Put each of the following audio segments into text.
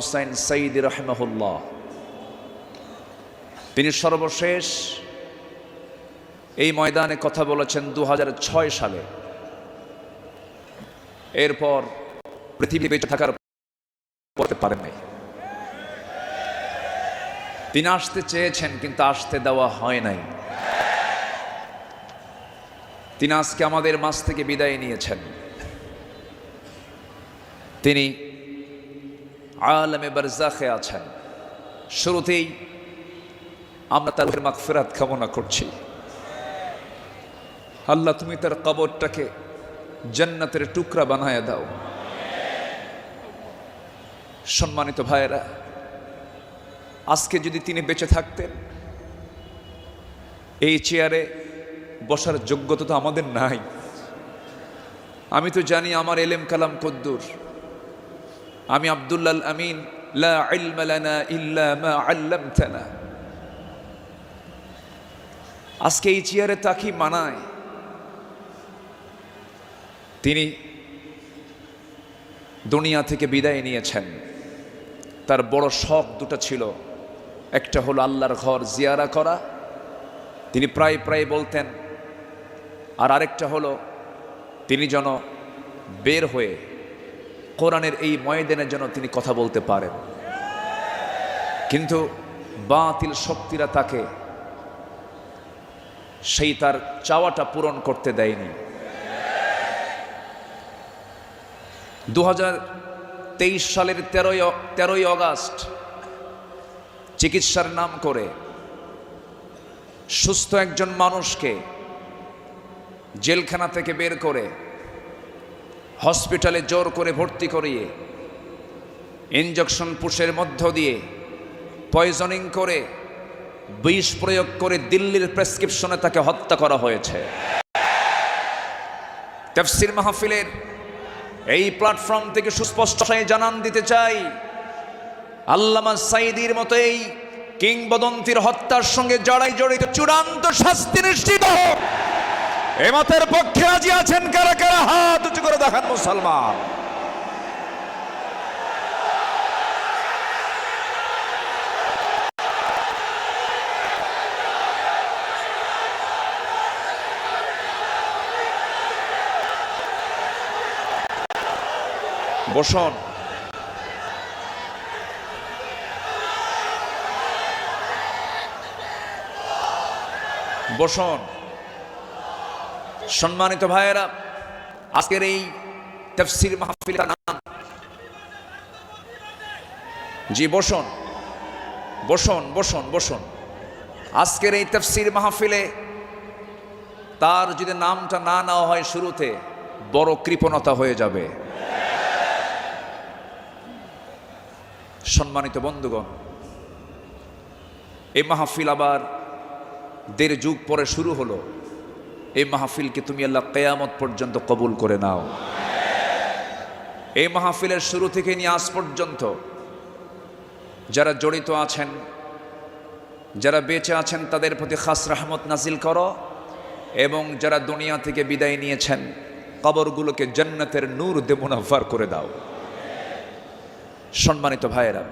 হুসাইন সঈদ রহমহুল্লাহ। তিনি সর্বশেষ এই ময়দানে কথা বলেছেন দুই হাজার ছয় সালে। এরপর পৃথিবী বেঁচে থাকার করতে পারেন নাই। তিনি আসতে চেয়েছেন, কিন্তু আসতে দেওয়া হয় নাই। তিনি আজকে আমাদের মাঝ থেকে বিদায় নিয়েছেন। তিনি আলমে বারজাখে আছেন। শুরুতেই আমরা তার মাগফিরাত কামনা করছি। আল্লাহ, তুমি তার কবরটাকে জান্নাতের টুকরা বানায় দাও। সম্মানিত ভাইয়েরা, আজকে যদি তিনি বেঁচে থাকতেন, এই চেয়ারে বসার যোগ্যতা তো আমাদের নাই। আমি তো জানি আমার এলেম কালাম কদ্দুর। আমি আব্দুল্লাল আমিন আজকে এই চেয়ারে তাকি মানায়। তিনি দুনিয়া থেকে বিদায় নিয়েছেন। তার বড় শখ দুটো ছিল। একটা হলো আল্লাহর ঘর জিয়ারা করা। তিনি প্রায় প্রায় বলতেন, আর আরেকটা হলো তিনি যেন বের হয়ে কোরআনের এই ময়দানের জন্য তিনি কথা বলতে পারেন। কিন্তু বাতিল শক্তিরা তাকে সেই তার চাওয়াটা পূরণ করতে দেয়নি। দু হাজার তেইশ সালের তেরোই তেরোই অগাস্ট চিকিৎসার নাম করে সুস্থ একজন মানুষকে জেলখানা থেকে বের করে হসপিটালে জোর করে ভর্তি করিয়ে ইঞ্জেকশন পুষের মধ্য দিয়ে পয়জনিং করে বিষ প্রয়োগ করে দিল্লির প্রেসক্রিপশনে তাকে হত্যা করা হয়েছে। তফসির মাহফিলের এই প্ল্যাটফর্ম থেকে সুস্পষ্ট জানান দিতে চাই, আল্লামা সাইদির মতো এই কিংবদন্তির হত্যার সঙ্গে জড়াই জড়িত, চূড়ান্ত শাস্তি নিশ্চিত হোক। এ মতের পক্ষে আজি আছেন কারা কারা? হাত করে দেখান মুসলমান। বসন। বসন। সম্মানিত ভাইয়েরা আজকের এই তফসির মাহফিলের নাম জি, বসন। বসন বসন বসন। আজকের এই তফসির মাহফিলে তার যদি নামটা না নেওয়া হয় শুরুতে, বড় কৃপণতা হয়ে যাবে। সম্মানিত বন্ধুগণ, এই মাহফিল আবার দেড় যুগ পরে শুরু হলো। এই মাহফিলকে তুমি আল্লাহ কেয়ামত পর্যন্ত কবুল করে নাও। এই মাহফিলের শুরু থেকে নিয়ে আজ পর্যন্ত যারা জড়িত আছেন, যারা বেঁচে আছেন, তাদের প্রতি খাস রহমত নাজিল করো এবং যারা দুনিয়া থেকে বিদায় নিয়েছেন, কবরগুলোকে জান্নাতের নূর দেমুনাফার করে দাও। সম্মানিত ভাইয়েরা,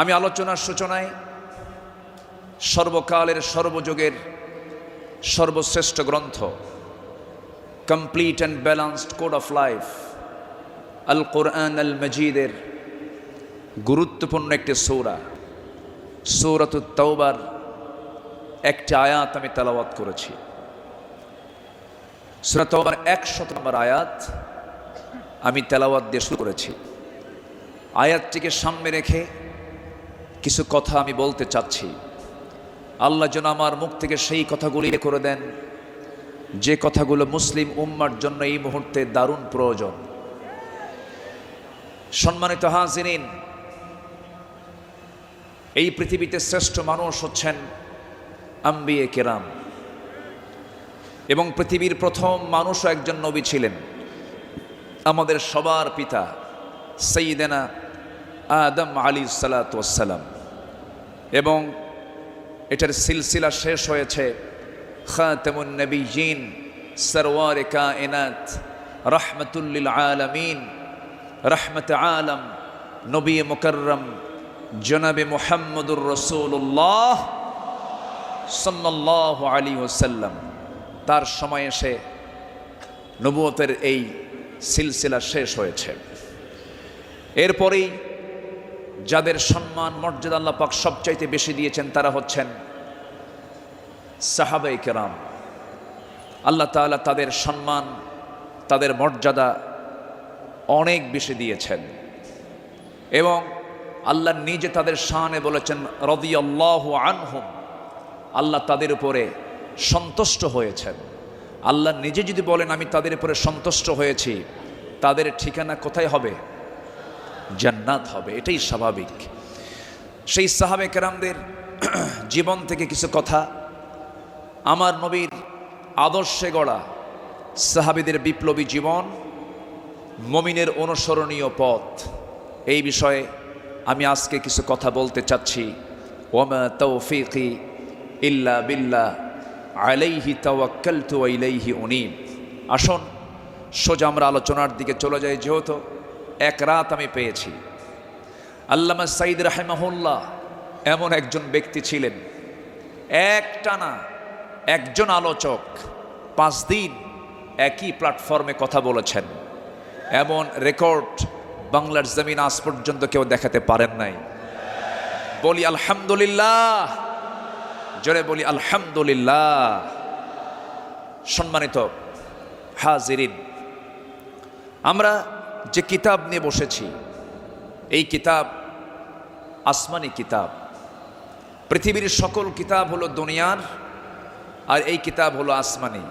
আমি আলোচনার সূচনায় সর্বকালের সর্বযুগের সর্বশ্রেষ্ঠ গ্রন্থ। Complete and balanced code of life Al Quran আল মজিদের গুরুত্বপূর্ণ একটি সৌরা। সৌরত তৌবার একটি আয়াত আমি তেলাওয়াত করেছি। সুরা তৌবার একশত নম্বর আয়াত আমি তেলাওয়াত দিয়ে শুরু করেছি। আয়াতটিকে সামনে রেখে কিছু কথা আমি বলতে চাচ্ছি। আল্লাহ যেন আমার মুখ থেকে সেই কথাগুলি করে দেন, যে কথাগুলো মুসলিম উম্মার জন্য এই মুহূর্তে দারুণ প্রয়োজন। সম্মানিত হাজিরিন, এই পৃথিবীতে শ্রেষ্ঠ মানুষ হচ্ছেন আম্বিয়ে কেরাম এবং পৃথিবীর প্রথম মানুষও একজন নবী ছিলেন। আমাদের সবার পিতা সঈদেনা আদম আলী সালাতাম এবং এটার সিলসিলা শেষ হয়েছে। খাতেমুন নবী জিন সরওয়ার কায়নাত রহমতুল্লিল আলমিন, রহমত আলম, নবী মোকাররম জনাবে মোহাম্মদুর রসুল্লাহ সাল্লাহ আলী ওসাল্লাম তার সময় এসে নবুয়তের এই সিলসিলা শেষ হয়েছে। এরপরেই যাদের সম্মান, মর্যাদা আল্লাহ পাক সবচাইতে বেশি দিয়েছেন, তারা হচ্ছেন সাহাবাই কেরাম। আল্লাহ তাআলা তাদের সম্মান, তাদের মর্যাদা অনেক বেশি দিয়েছেন। এবং আল্লাহ নিজে তাদের শানে বলেছেন রদি আল্লাহ আনহুম, আল্লাহ তাদের উপরে সন্তুষ্ট হয়েছেন। আল্লাহ নিজে যদি বলেন, আমি তাদের উপরে সন্তুষ্ট হয়েছি, তাদের ঠিকানা কোথায় হবে? জান্নাত হবে, এটাই স্বাভাবিক। সেই সাহাবে কেরামদের জীবন থেকে কিছু কথা। আমার নবীর আদর্শে গড়া সাহাবিদের বিপ্লবী জীবন, মমিনের অনুসরণীয় পথ, এই বিষয়ে আমি আজকে কিছু কথা বলতে চাচ্ছি। ওমা তৌফিকি ইল্লা বিল্লা আলাইহি তাওয়াক্কালতু ওয়া ইলাইহি উনিব। আসুন, সোজা আমরা আলোচনার দিকে চলে যাই, যেহেতু এক রাত আমি পেয়েছি। আল্লামা সাইদ রাহেমাহুল্লাহ এমন একজন ব্যক্তি ছিলেন। এক টানা একজন আলোচক পাঁচ দিন একই প্ল্যাটফর্মে কথা বলেছেন। এমন রেকর্ড বাংলার জমিন আজ পর্যন্ত কেউ দেখাতে পারেন নাই। বলি আলহামদুলিল্লাহ, জোরে বলি আলহামদুলিল্লাহ। সম্মানিত হাজিরিন, আমরা যে কিতাব নিয়ে বসেছি, এই কিতাব আসমানি কিতাব। পৃথিবীর সকল কিতাব হলো দুনিয়ার আর এই কিতাব হলো আসমানি।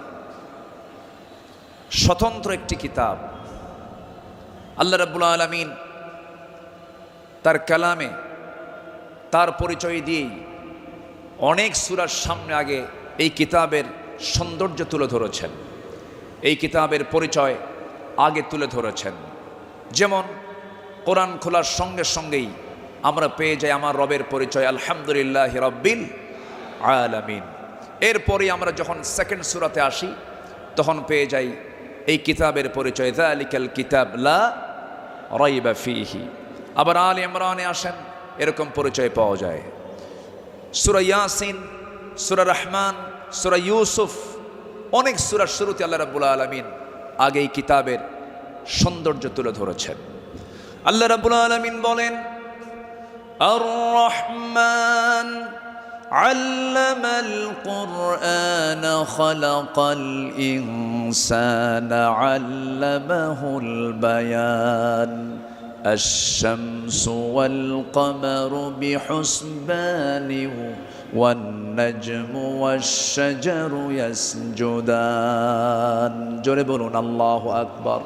স্বতন্ত্র একটি কিতাব। আল্লাহ রাব্বুল আলমিন তার কালামে তার পরিচয় দিয়েই অনেক সুরার সামনে আগে এই কিতাবের সৌন্দর্য তুলে ধরেছেন। এই কিতাবের পরিচয় আগে তুলে ধরেছেন। যেমন কোরআন খোলার সঙ্গে সঙ্গেই আমরা পেয়ে যাই আমার রবের পরিচয়, আলহামদুলিল্লাহ রব্বিল আলামিন। এরপরে আমরা যখন সেকেন্ড সুরাতে আসি, তখন পেয়ে যাই এই কিতাবের পরিচয় দালিকাল কিতাব লা রাইবা ফিহি। আবার আল ইমরানে আসেন, এরকম পরিচয় পাওয়া যায়। সুরা ইয়াসিন, সুরা রহমান, সুরা ইউসুফ, অনেক সুরার শুরুতে আল্লাহ রাবুল আলমিন আগে এই কিতাবের সৌন্দর্য তুলে ধরেছেন আল্লাহ রাবুল আলমিন বলেন আর রহমান علم القرآن خلق الإنسان علمه البيان الشمس والقمر بحسبان والنجم والشجر يسجدان জোরে বলুন আল্লাহ আকবর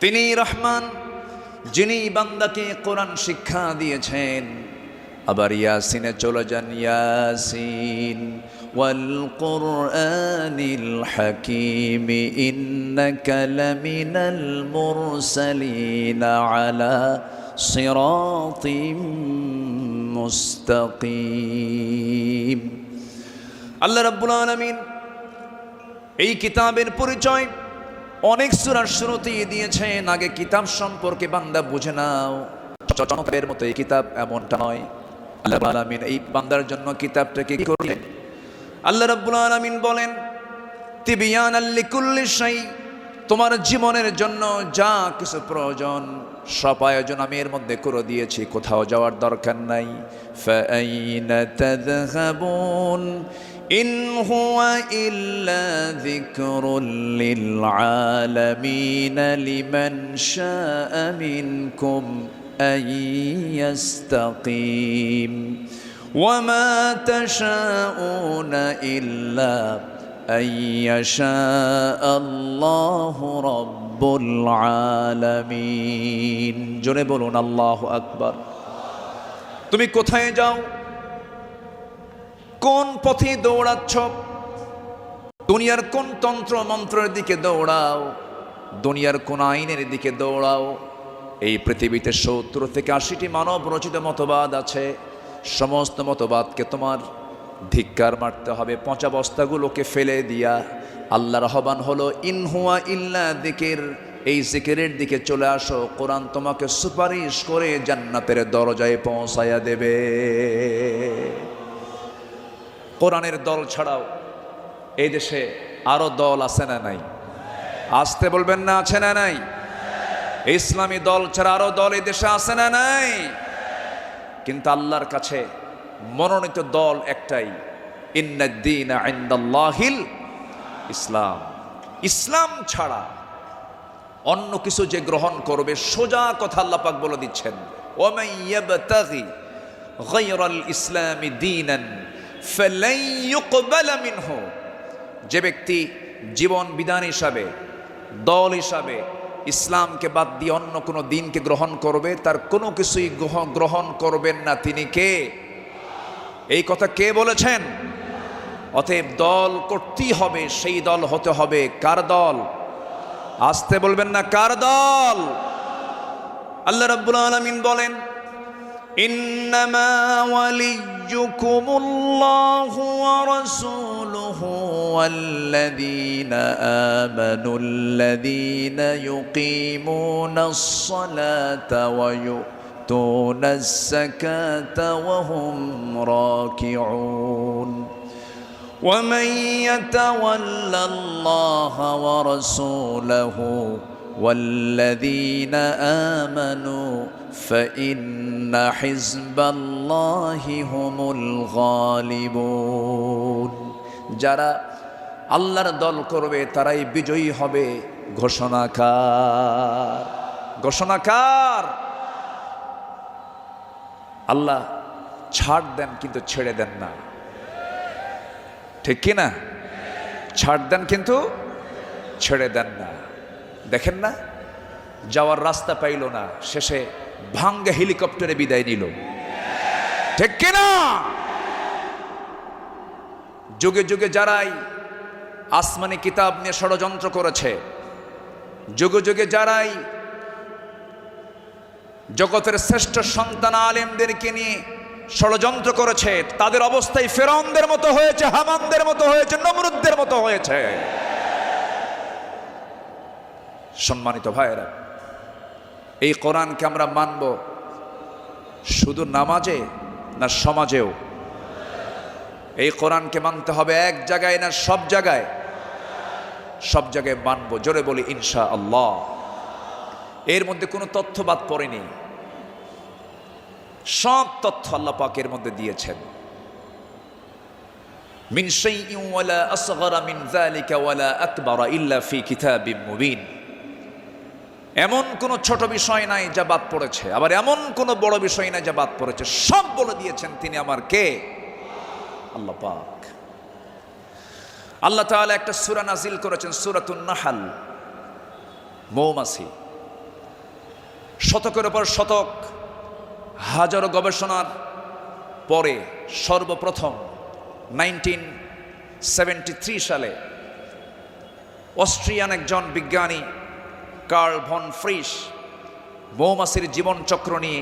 তিনি রহমান, যিনি বান্দাকে কোরআন শিক্ষা দিয়েছেন। আবার ইয়াসিনে চলে যান, ইয়াসিন আল্লাহ রাব্বুল এই কিতাবের পরিচয় অনেক সুরার শুরুতেই দিয়েছেন, আগে কিতাব সম্পর্কে বান্দা বুঝে নাও। চটকের মতো এই কিতাব এমনটা নয়। আল্লাহ আলামিন এই বান্দার জন্য কিতাবটাকে কি করলেন? আল্লাহ রাব্বুল আলামিন বলেন তিবিয়ান আল্লিকুল্লি শাই তোমার জীবনের জন্য যা কিছু প্রয়োজন, সব আয়োজন আমি এর মধ্যে করে দিয়েছি, কোথাও যাওয়ার দরকার নাই। ইন হুয়া ইল্লা যিকরুল লিল আলামিন লিমান শাআ মিনকুম আন ইয়াস্তাকিম وما تشاءون إلا أن يشاء الله رب العالمين জোরে বলুন আল্লাহ আকবার তুমি কোথায় যাও কোন পথে দৌড়াচ্ছ? দুনিয়ার কোন তন্ত্র মন্ত্রের দিকে দৌড়াও? দুনিয়ার কোন আইনের দিকে দৌড়াও? এই পৃথিবীতে সত্তর থেকে আশিটি মানব রচিত মতবাদ আছে। সমস্ত মতবাদকে তোমার ধিক্কার মারতে হবে। পচা বস্তাগুলোকে ফেলে দিয়া আল্লাহ রহবান হলো ইনহুয়া ইল্লা দিকের এই জিকিরের দিকে চলে আসো। কোরআন তোমাকে সুপারিশ করে জান্নাতের দরজায় পৌঁছায়া দেবে। কোরআনের দল ছাড়াও এই দেশে আরও দল আছে না নাই? আসতে বলবেন না, আছে না নাই? ইসলামী দল ছাড়া আরও দল এই দেশে আছে না নাই? কিন্তু আল্লাহর কাছে মনোনীত দল একটাই ইন্নাদ্দিন ইন্দাল্লাহিল ইসলাম। ইসলাম ছাড়া অন্য কিছু যে গ্রহণ করবে, সোজা কথা আল্লাহ পাক বলে দিচ্ছেন। ওমাই ইয়াবতাগি গায়রাল ইসলামি ইউকবালা মিনহু যে ব্যক্তি জীবন বিধান হিসাবে, দল হিসাবে ইসলামকে বাদ দিয়ে অন্য কোনো দিনকে গ্রহণ করবে, তার কোনো কিছুই গ্রহ- গ্রহণ করবেন না তিনি কে? এই কথা কে বলেছেন? অতএব দল করতেই হবে, সেই দল হতে হবে কার দল? আসতে বলবেন না কার দল? আল্লাহ রাব্বুল আলামিন বলেন إنما وليكم الله ورسوله والذين آمنوا الذين يقيمون الصلاة ويؤتون الزكاة وهم راكعون. ومن يتول الله ورسوله والذين آمنوا فإن حزب الله هم الغالبون যারা আল্লাহর দল করবে তারাই বিজয়ী হবে ঘোষণাকার ঘোষণাকার আল্লাহ ছাড় দেন কিন্তু ছেড়ে দেন না ঠিক কি না ছাড় দেন কিন্তু ছেড়ে দেন না দেখেন না? যাওয়ার রাস্তা পাইল না, শেষে ভাঙ্গে হেলিকপ্টারে বিদায় নিল। ঠিক কি না যুগে যুগে যারাই আসমানি কিতাব নিয়ে ষড়যন্ত্র করেছে, যুগে যুগে যারাই জগতের শ্রেষ্ঠ সন্তান আলেমদেরকে নিয়ে ষড়যন্ত্র করেছে, তাদের অবস্থায় ফেরনদের মতো হয়েছে, হামানদের মতো হয়েছে, নমরুদদের মতো হয়েছে। সম্মানিত ভাইয়েরা, এই কোরআনকে আমরা মানব শুধু নামাজে না সমাজেও? এই কোরআনকে মানতে হবে এক জায়গায় না সব জায়গায়? সব জায়গায় মানব, জোরে বলি ইনশা আল্লাহ এর মধ্যে কোনো তথ্যবাদ পড়েনি। সব তথ্য আল্লাহ পাকের মধ্যে দিয়েছেন। মিন শাইইন ওয়ালা আসগরা মিন যালিকা ওয়ালা আকবারা ইল্লা ফি কিতাবিম মুবিন। এমন কোন ছোট বিষয় নাই যা বাদ পড়েছে। আবার এমন কোন বড় বিষয় নাই যা বাদ পড়েছে। সব বলে দিয়েছেন তিনি আমার কে? আল্লাহ পাক। আল্লাহ তাআলা একটা সূরা নাজিল করেছেন, সূরাতুন নাহাল। মৌমাছি। শতকের পর শতক, হাজারো গবেষণার পরে সর্বপ্রথম নাইনটিন সেভেন্টি থ্রি সালে অস্ট্রিয়ান একজন বিজ্ঞানী কার্ল ভন ফ্রিস মৌমাছির জীবনচক্র নিয়ে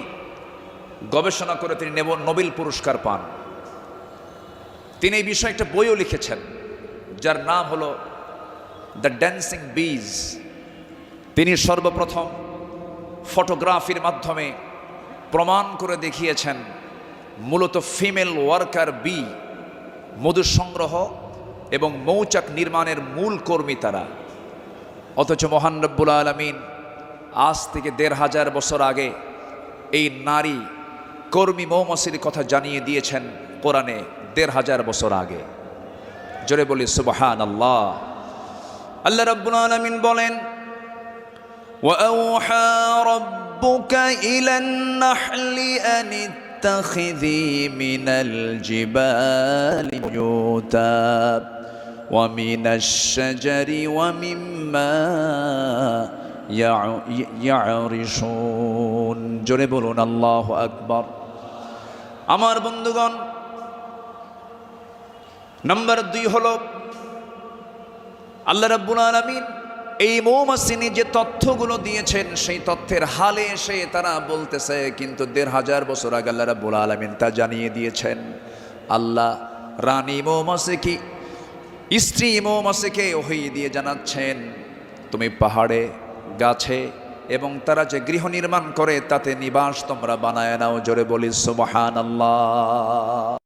গবেষণা করে তিনি নেব নোবেল পুরস্কার পান। তিনি এই বিষয়ে একটা বইও লিখেছেন, যার নাম হলো দ্য ড্যান্সিং বিজ। তিনি সর্বপ্রথম ফটোগ্রাফির মাধ্যমে প্রমাণ করে দেখিয়েছেন, মূলত ফিমেল ওয়ার্কার বি মধু সংগ্রহ এবং মৌচাক নির্মাণের মূল কর্মী তারা। অথচ মহান রব্বুল আলমিন আজ থেকে দেড় হাজার বছর আগে এই নারী কর্মী মৌমাছির কথা জানিয়ে দিয়েছেন কোরআনে দেড় হাজার বছর আগে জোরে বলি সুবাহান আল্লাহ আল্লাহ রব্বুল আলমিন বলেন وأوحى ربك إلى النحل أن اتخذي من الجبال بيوتا ومن الشجر ومما يع- يعرشون জোরে বলুন আল্লাহ আকবর আমার বন্ধুগণ নাম্বার দুই হলো আল্লাহ রাব্বুল আলামিন এই মৌমাসিনী যে তথ্যগুলো দিয়েছেন সেই তথ্যের হালে এসে তারা বলতেছে কিন্তু দেড় হাজার বছর আগে আল্লাহ রাব্বুল আলামিন তা জানিয়ে দিয়েছেন আল্লাহ রানী মৌমাসিকি স্ত্রী মৌমাসিকে ওহি দিয়ে জানাচ্ছেন, তুমি পাহাড়ে, গাছে এবং তারা যে গৃহ নির্মাণ করে তাতে নিবাস তোমরা বানায় নাও। জোরে বলি সুবাহান আল্লাহ